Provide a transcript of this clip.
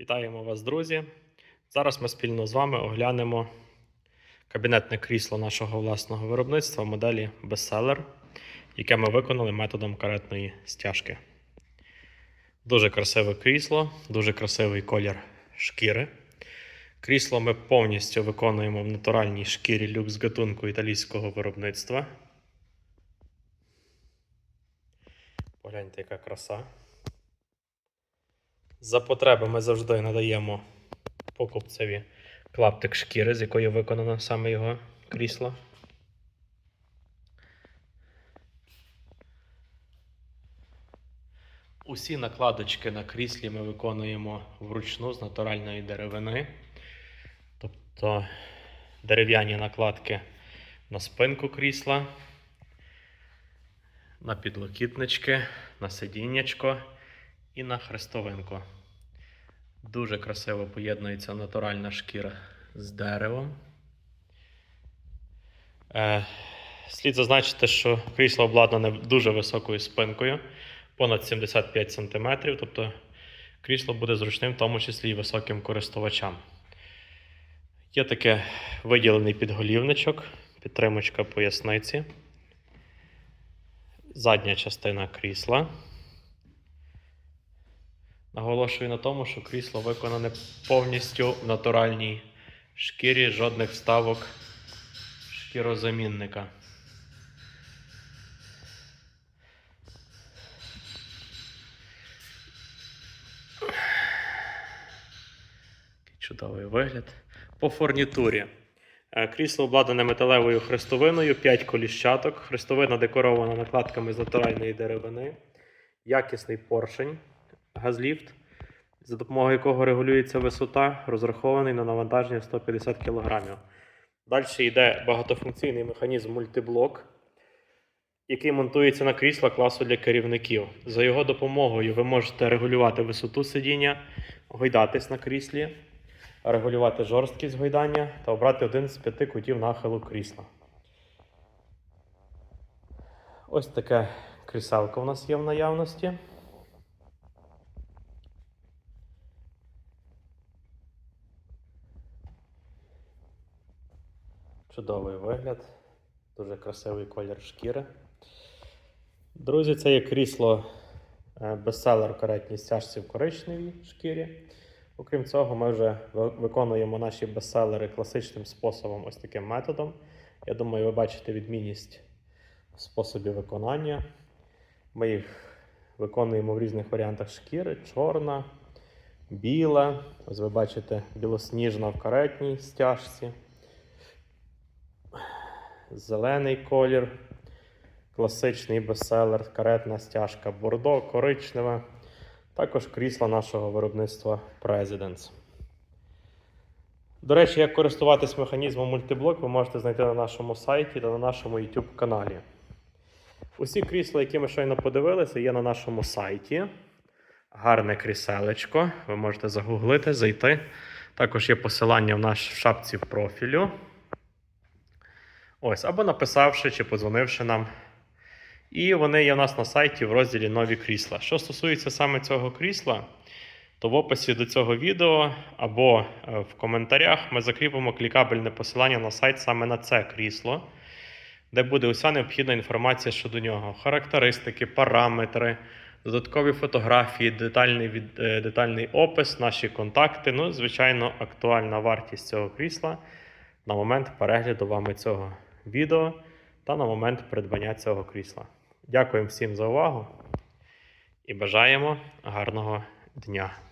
Вітаємо вас, друзі! Зараз ми спільно з вами оглянемо кабінетне крісло нашого власного виробництва моделі Bestseller, яке ми виконали методом каретної стяжки. Дуже красиве крісло, дуже красивий колір шкіри. Крісло ми повністю виконуємо в натуральній шкірі люкс гатунку італійського виробництва. Погляньте, яка краса. За потреби ми завжди надаємо покупцеві клаптик шкіри, з якої виконано саме його крісло. Усі накладочки на кріслі ми виконуємо вручну з натуральної деревини. Тобто дерев'яні накладки на спинку крісла, на підлокітнички, на сидіннячко і на хрестовинку. Дуже красиво поєднується натуральна шкіра з деревом. Е, слід зазначити, що крісло обладнане дуже високою спинкою, понад 75 см, тобто крісло буде зручним, в тому числі і високим користувачам. Є таке виділений підголівничок, підтримочка поясниці, задня частина крісла. Наголошую на тому, що крісло виконане повністю в натуральній шкірі, жодних вставок шкірозамінника. Чудовий вигляд. По фурнітурі. Е, Крісло обладнане металевою хрестовиною, 5 коліщаток. Хрестовина декорована накладками з натуральної деревини, якісний поршень, газліфт, за допомогою якого регулюється висота, розрахований на навантаження 150 кг. Далі йде багатофункційний механізм мультиблок, який монтується на крісла класу для керівників. За його допомогою ви можете регулювати висоту сидіння, гойдатись на кріслі, регулювати жорсткість гойдання та обрати один з п'яти кутів нахилу крісла. Ось таке кріселко у нас є в наявності. Чудовий вигляд, дуже красивий колір шкіри. Друзі, це є крісло е, бестселер в каретній стяжці в коричневій шкірі. Окрім цього, ми вже виконуємо наші бестселери класичним способом, ось таким методом. Я думаю, ви бачите відмінність в способі виконання. Ми їх виконуємо в різних варіантах шкіри: чорна, біла. Ось ви бачите білосніжна в каретній стяжці зелений колір, класичний бестселер, каретна стяжка бордо, коричневе. Також крісло нашого виробництва Presidents. До речі, як користуватись механізмом мультиблок, ви можете знайти на нашому сайті та на нашому YouTube каналі. Усі крісла, які ми щойно подивилися, є на нашому сайті. Гарне кріселечко. Ви можете загуглити, зайти. Також є посилання в наш в шапці в профілю. Ось, або написавши чи подзвонивши нам. І вони є у нас на сайті в розділі Нові крісла. Що стосується саме цього крісла, то в описі до цього відео або е, в коментарях ми закріпимо клікабельне посилання на сайт саме на це крісло, де буде уся необхідна інформація щодо нього: характеристики, параметри, додаткові фотографії, детальний, від, е, детальний опис, наші контакти. Ну, звичайно, актуальна вартість цього крісла на момент перегляду вами цього відео та на момент придбання цього крісла. Дякуємо всім за увагу і бажаємо гарного дня.